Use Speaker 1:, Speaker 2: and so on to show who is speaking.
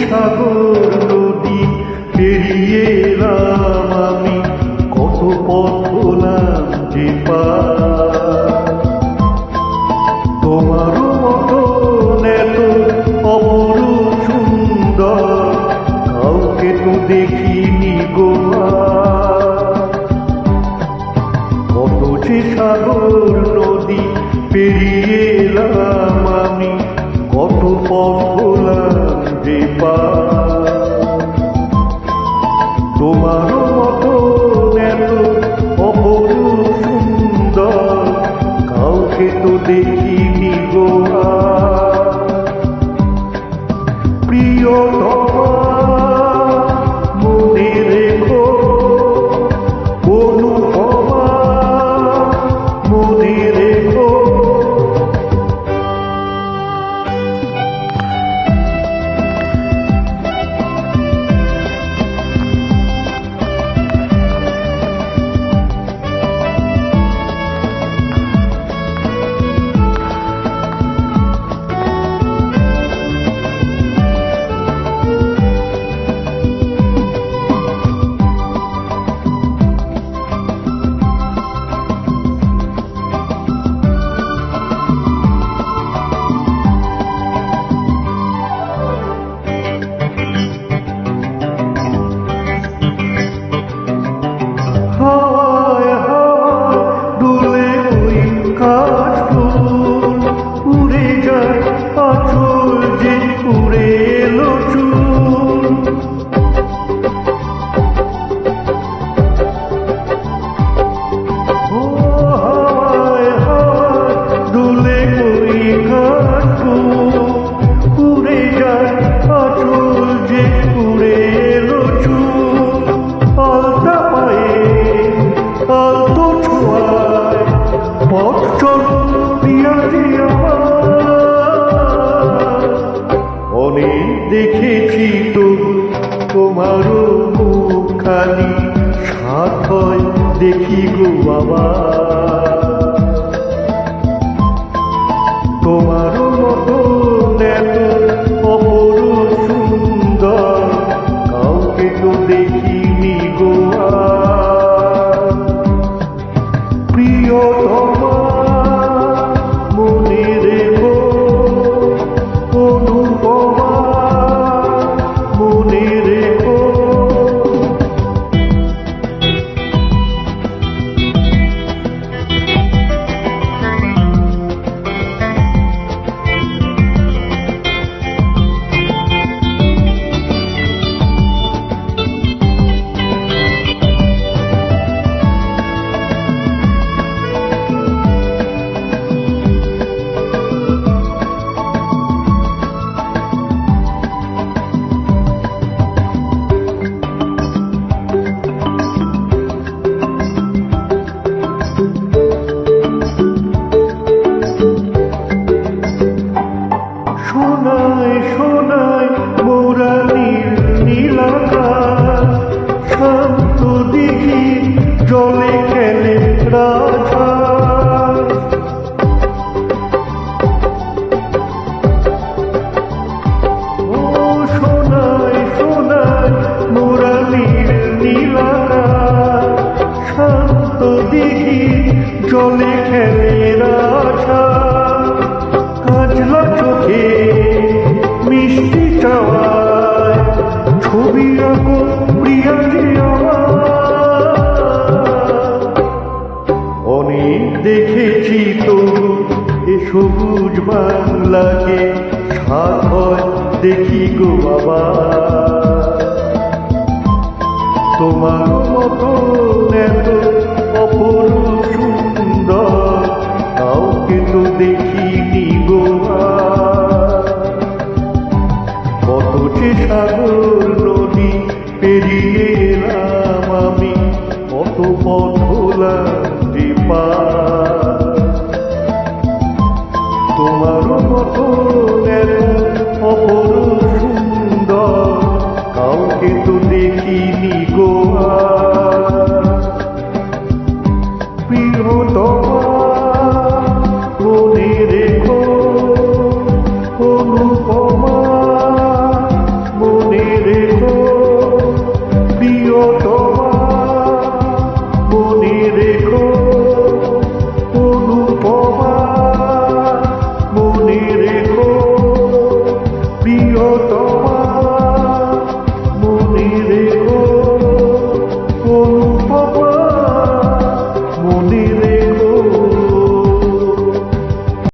Speaker 1: সাগর নদী পেরিয়ে যে দেখেছি তো তোমারও মুখ খালি সাথ হয় দেখি গো বাবা। জলে খেলে রাধা কাজলা চোখে মিষ্টি চাওয়ায়, ছবি আঁকো প্রিয়া অনেক দেখেছি তো এ সবুজ বাংলাকে, সাত দেখি গো বাবা। তোমার মতো এত সুন্দর কাউকে তো দেখিনি কত যে সাগর নদী পেরিয়ে এলাম আমি, কত পথ হলাম যে পার। তোমার মতো এত অপরূপ সুন্দর কাউকে তো দেখিনি রেখো অনুপমা মনে রেখো প্রিয়তমা মনে রেখো অনুপমা মনে রেখো প্রিয়তমা।